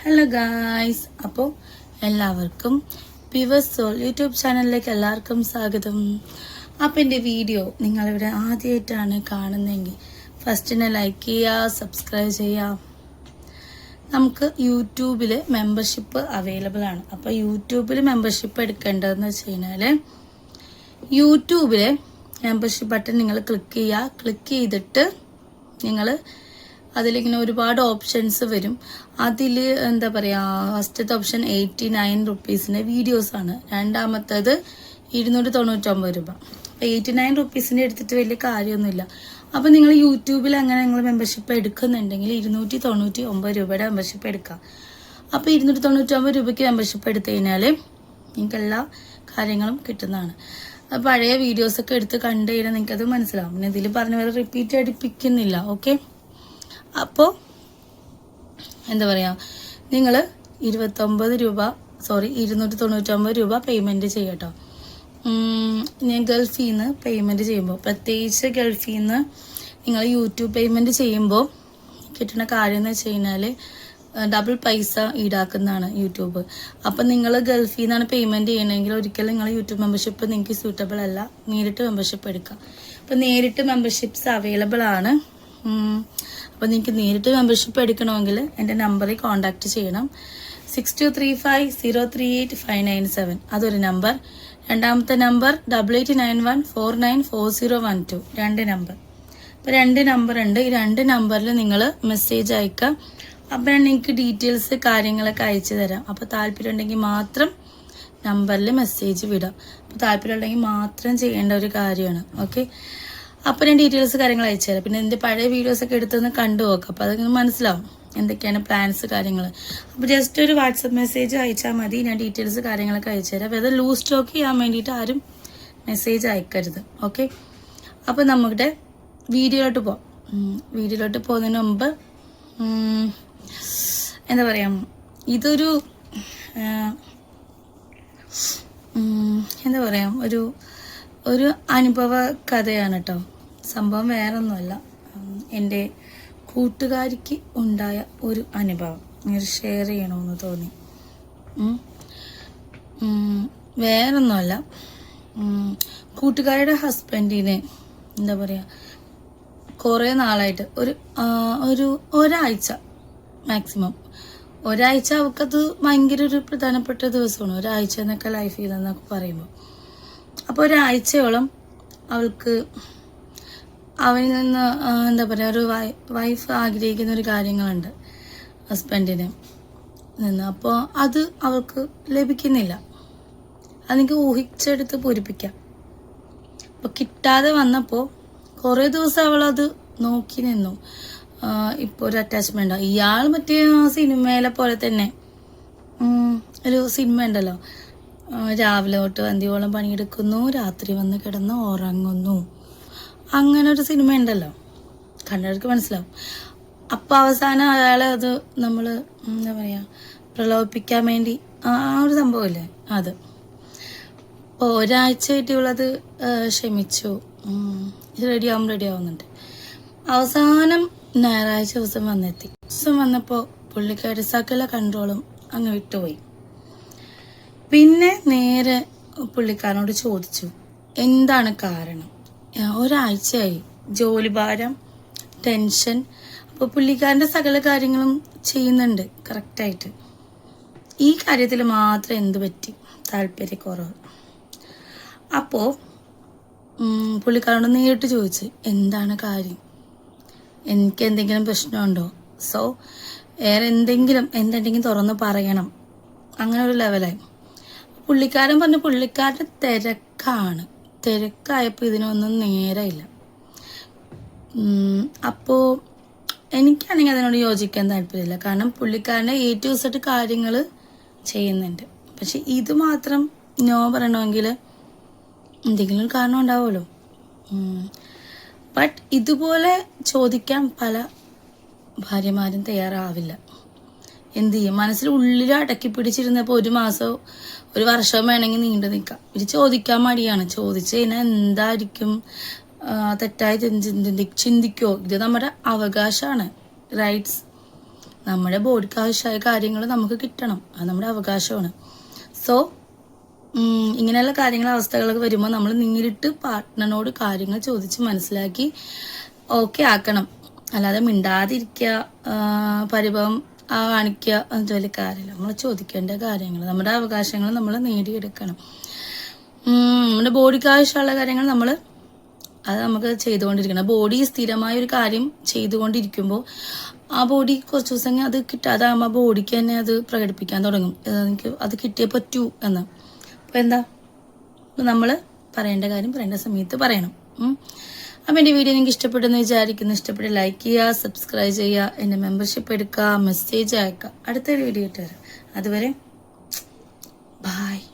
Hello guys അപ്പോൾ എല്ലാവർക്കും pure soul YouTube ചാനലിലേക്ക് എല്ലാവർക്കും സ്വാഗതം. അപ്പോൾ എന്റെ വീഡിയോ നിങ്ങളിവിടെ ആദ്യമായിട്ടാണ് കാണുന്നതെങ്കിൽ ഫസ്റ്റിനെ ലൈക്ക് ചെയ്യുക സബ്സ്ക്രൈബ് ചെയ്യുക. നമുക്ക് യൂട്യൂബിൽ മെമ്പർഷിപ്പ് അവൈലബിൾ ആണ്. അപ്പോൾ യൂട്യൂബിൽ മെമ്പർഷിപ്പ് എടുക്കേണ്ടതെന്ന് വെച്ച് കഴിഞ്ഞാൽ യൂട്യൂബിലെ മെമ്പർഷിപ്പ് ബട്ടൺ നിങ്ങൾ ക്ലിക്ക് ചെയ്യുക. ക്ലിക്ക് ചെയ്തിട്ട് നിങ്ങൾ അതിലിങ്ങനെ ഒരുപാട് ഓപ്ഷൻസ് വരും. അതിൽ എന്താ പറയുക ഫസ്റ്റത്തെ ഓപ്ഷൻ എയ്റ്റി നയൻ റുപ്പീസിന്റെ വീഡിയോസാണ് രണ്ടാമത്തേത് ഇരുന്നൂറ്റി തൊണ്ണൂറ്റൊമ്പത് രൂപ. അപ്പോൾ എയ്റ്റി നയൻ റുപ്പീസിന്റെ എടുത്തിട്ട് വലിയ കാര്യമൊന്നുമില്ല. അപ്പോൾ നിങ്ങൾ യൂട്യൂബിൽ അങ്ങനെ നിങ്ങൾ മെമ്പർഷിപ്പ് എടുക്കുന്നുണ്ടെങ്കിൽ ഇരുന്നൂറ്റി തൊണ്ണൂറ്റി ഒമ്പത് രൂപയുടെ മെമ്പർഷിപ്പ് എടുക്കാം അപ്പോൾ ഇരുന്നൂറ്റി തൊണ്ണൂറ്റി ഒമ്പത് രൂപയ്ക്ക് മെമ്പർഷിപ്പ് എടുത്തു കഴിഞ്ഞാൽ നിങ്ങൾക്ക് എല്ലാ കാര്യങ്ങളും കിട്ടുന്നതാണ്. പഴയ വീഡിയോസൊക്കെ എടുത്ത് കണ്ടു കഴിഞ്ഞാൽ നിങ്ങൾക്കത് മനസ്സിലാവും. പിന്നെ ഇതിൽ പറഞ്ഞ പോലെ റിപ്പീറ്റ് അടിപ്പിക്കുന്നില്ല. ഓക്കെ അപ്പോൾ എന്താ പറയുക നിങ്ങൾ ഇരുപത്തൊമ്പത് രൂപ സോറി ഇരുന്നൂറ്റി തൊണ്ണൂറ്റൊമ്പത് രൂപ പേയ്മെന്റ് ചെയ്യട്ടോ. ഞാൻ ഗൾഫിൽ നിന്ന് പേയ്മെന്റ് ചെയ്യുമ്പോൾ പ്രത്യേകിച്ച് ഗൾഫിൽ നിന്ന് നിങ്ങൾ യൂട്യൂബ് പേയ്മെന്റ് ചെയ്യുമ്പോൾ കിട്ടുന്ന കാര്യം എന്ന് വെച്ച് കഴിഞ്ഞാൽ ഡബിൾ പൈസ ഈടാക്കുന്നതാണ് യൂട്യൂബ്. അപ്പം നിങ്ങൾ ഗൾഫിൽ നിന്നാണ് പേയ്മെന്റ് ചെയ്യണമെങ്കിൽ ഒരിക്കലും നിങ്ങൾ യൂട്യൂബ് മെമ്പർഷിപ്പ് നിങ്ങൾക്ക് സൂട്ടബിൾ അല്ല. നേരിട്ട് മെമ്പർഷിപ്പ് എടുക്കാം. അപ്പം നേരിട്ട് മെമ്പർഷിപ്പ്സ് അവൈലബിൾ ആണ്. അപ്പോൾ നിങ്ങൾക്ക് നേരിട്ട് മെമ്പർഷിപ്പ് എടുക്കണമെങ്കിൽ എന്റെ നമ്പറിൽ കോൺടാക്റ്റ് ചെയ്യണം. Six two three five zero three eight five nine seven അതൊരു നമ്പർ രണ്ടാമത്തെ number double eight nine one four nine four zero one two രണ്ട് നമ്പർ അപ്പോൾ രണ്ട് നമ്പർ ഉണ്ട്. ഈ രണ്ട് നമ്പറിൽ നിങ്ങൾ മെസ്സേജ് അയക്കുക അപ്പോൾ ഞാൻ നിങ്ങൾക്ക് ഡീറ്റെയിൽസ് കാര്യങ്ങളൊക്കെ അയച്ചു തരാം. അപ്പോൾ താല്പര്യം ഉണ്ടെങ്കിൽ മാത്രം നമ്പറിൽ മെസ്സേജ് വിടാം. അപ്പോൾ താല്പര്യം ഉണ്ടെങ്കിൽ മാത്രം ചെയ്യേണ്ട ഒരു കാര്യമാണ്. ഓക്കെ അപ്പോൾ ഞാൻ ഡീറ്റെയിൽസ് കാര്യങ്ങൾ അയച്ചു തരാം. പിന്നെ എന്റെ പഴയ വീഡിയോസ് ഒക്കെ എടുത്തൊന്ന് കണ്ടു നോക്കാം. അപ്പോൾ അതിങ്ങനെ മനസ്സിലാവും എന്തൊക്കെയാണ് പ്ലാൻസ് കാര്യങ്ങൾ അപ്പോൾ ജസ്റ്റ് ഒരു വാട്സപ്പ് മെസ്സേജ് അയച്ചാൽ മതി. ഞാൻ ഡീറ്റെയിൽസ് കാര്യങ്ങളൊക്കെ അയച്ചു തരാം. അപ്പോൾ ലൂസ് സ്റ്റോക്ക് ചെയ്യാൻ വേണ്ടിയിട്ട് ആരും മെസ്സേജ് അയക്കരുത്. ഓക്കെ അപ്പോൾ നമ്മുടെ വീഡിയോയിലോട്ട് പോവാം. വീഡിയോയിലോട്ട് പോകുന്നതിന് മുമ്പ് എന്താ പറയുക ഇതൊരു എന്താ പറയാ? ഒരു ഒരു അനുഭവ കഥയാണ് കേട്ടോ സംഭവം വേറൊന്നുമല്ല. എന്റെ കൂട്ടുകാരിക്ക് ഉണ്ടായ ഒരു അനുഭവം. ഇങ്ങനെ ഷെയർ ചെയ്യണമെന്ന് തോന്നി. വേറൊന്നുമല്ല. കൂട്ടുകാരുടെ ഹസ്ബൻഡിന് എന്താ പറയുക കുറേ നാളായിട്ട് ഒരു ഒരു ഒരാഴ്ച മാക്സിമം ഒരാഴ്ച അവൾക്കത് ഭയങ്കര ഒരു പ്രധാനപ്പെട്ട ദിവസമാണ്. ഒരാഴ്ച എന്നൊക്കെ ലൈഫിൽ ചെയ്തെന്നൊക്കെ പറയുമ്പോൾ അപ്പോൾ ഒരാഴ്ചയോളം അവൾക്ക് അവനിൽ നിന്ന് എന്താ പറയുക ഒരു വൈഫ് ആഗ്രഹിക്കുന്ന ഒരു കാര്യങ്ങളുണ്ട് ഹസ്ബൻഡിന് നിന്ന്. അപ്പോൾ അത് അവൾക്ക് ലഭിക്കുന്നില്ല. അതെനിക്ക് ഊഹിച്ചെടുത്ത് പൂരിപ്പിക്കാം. അപ്പോൾ കിട്ടാതെ വന്നപ്പോൾ കുറേ ദിവസം അവളത് നോക്കി നിന്നു. ഇപ്പോൾ ഒരു അറ്റാച്ച്മെന്റ് ഇയാൾ മറ്റേ സിനിമയിലെ പോലെ തന്നെ ഒരു സിനിമ ഉണ്ടല്ലോ. രാവിലെ തൊട്ട് അന്തിയോളം പണിയെടുക്കുന്നു രാത്രി വന്ന് കിടന്ന് ഉറങ്ങുന്നു. അങ്ങനെ ഒരു സിനിമ ഉണ്ടല്ലോ കണ്ടവർക്ക് മനസ്സിലാവും. അപ്പം അവസാനം അയാളെ അത് നമ്മൾ എന്താ പറയുക പ്രലോഭിപ്പിക്കാൻ വേണ്ടി ആ ഒരു സംഭവമില്ലേ അത്. അപ്പോൾ ഒരാഴ്ചയായിട്ട് ഇവളത് ക്ഷമിച്ചു. ഉം, ആവും റെഡി ആവുന്നുണ്ട്. അവസാനം ഞായറാഴ്ച ദിവസം വന്നെത്തി. ദിവസം വന്നപ്പോൾ പുള്ളിക്കാരി സകല കൺട്രോളും അങ്ങ് വിട്ടുപോയി. പിന്നെ നേരെ പുള്ളിക്കാരനോട് ചോദിച്ചു എന്താണ് കാരണം? ഒരാഴ്ചയായി. ജോലിഭാരം ടെൻഷൻ. അപ്പോൾ പുള്ളിക്കാരന്റെ സകല കാര്യങ്ങളും ചെയ്യുന്നുണ്ട് കറക്റ്റായിട്ട്. ഈ കാര്യത്തിൽ മാത്രം എന്ത് പറ്റി? താല്പര്യക്കുറവ്. അപ്പോൾ പുള്ളിക്കാരോട് നേരിട്ട് ചോദിച്ചു എന്താണ് കാര്യം? എനിക്ക് എന്തെങ്കിലും പ്രശ്നമുണ്ടോ? സോ വേറെ എന്തെങ്കിലും എന്തെങ്കിലും തുറന്ന് പറയണം. അങ്ങനെ ഒരു ലെവലായി. പുള്ളിക്കാരൻ പറഞ്ഞു പുള്ളിക്കാരന്റെ തിരക്കാണ്. തിരക്കായപ്പോൾ ഇതിനൊന്നും നേരമില്ല അപ്പോൾ എനിക്കാണെങ്കിൽ അതിനോട് യോജിക്കാൻ താല്പര്യമില്ല. കാരണം പുള്ളിക്കാരന്റെ എ ടു സെറ്റ് കാര്യങ്ങൾ ചെയ്യുന്നുണ്ട്. പക്ഷെ ഇത് മാത്രം നോ പറയണമെങ്കിൽ എന്തെങ്കിലും കാരണം ഉണ്ടാവുമല്ലോ. ബട്ട് ഇതുപോലെ ചോദിക്കാൻ പല ഭാര്യമാരും തയ്യാറാവില്ല. എന്ത് ചെയ്യും? മനസ്സിൽ ഉള്ളിൽ അടക്കി പിടിച്ചിരുന്നപ്പോൾ ഒരു മാസം ഒരു വർഷം വേണമെങ്കിൽ നീണ്ടു നിൽക്കാം. ഇത് ചോദിക്കാൻ മടിയാണ്. ചോദിച്ചു കഴിഞ്ഞാൽ എന്തായിരിക്കും? തെറ്റായി ചിന്തി- ചിന്തി- ചിന്തിക്കോ? ഇത് നമ്മുടെ അവകാശമാണ്. റൈറ്റ്സ് നമ്മുടെ ബോഡിക്ക് ആവശ്യമായ കാര്യങ്ങൾ നമുക്ക് കിട്ടണം. അത് നമ്മുടെ അവകാശമാണ്. സോ ഇങ്ങനെയുള്ള കാര്യങ്ങൾ അവസ്ഥകളൊക്കെ വരുമ്പോൾ നമ്മൾ നേരിട്ട് പാർട്ട്ണറിനോട് കാര്യങ്ങൾ ചോദിച്ച് മനസ്സിലാക്കി ഓക്കെ ആക്കണം. അല്ലാതെ മിണ്ടാതിരിക്കുക പരിഭവം ആ, വലിയ കാര്യമില്ല. നമ്മൾ ചോദിക്കേണ്ട കാര്യങ്ങൾ നമ്മുടെ അവകാശങ്ങൾ നമ്മൾ നേടിയെടുക്കണം. നമ്മുടെ ബോഡിക്ക് ആവശ്യമുള്ള കാര്യങ്ങൾ നമ്മൾ അത് നമുക്ക് ചെയ്തുകൊണ്ടിരിക്കണം. ബോഡി സ്ഥിരമായ ഒരു കാര്യം ചെയ്തുകൊണ്ടിരിക്കുമ്പോൾ ആ ബോഡി കുറച്ച് ദിവസം അത് കിട്ടാതാകുമ്പോൾ ബോഡിക്ക് തന്നെ അത് പ്രകടിപ്പിക്കാൻ തുടങ്ങും. എനിക്ക് അത് കിട്ടിയേ പറ്റൂ എന്ന്. അപ്പോൾ എന്താ? നമ്മൾ പറയേണ്ട കാര്യം പറയേണ്ട സമയത്ത് പറയണം. അപ്പോൾ എന്റെ വീഡിയോ നിങ്ങൾക്ക് ഇഷ്ടപ്പെട്ടെന്ന് വിചാരിക്കുന്നു. ഇഷ്ടപ്പെട്ട് ലൈക്ക് ചെയ്യുക സബ്സ്ക്രൈബ് ചെയ്യുക എന്റെ മെമ്പർഷിപ്പ് എടുക്കുക മെസ്സേജ് അയക്കുക. അടുത്തൊരു വീഡിയോ ഇട്ട് വരാം. അതുവരെ ബായ്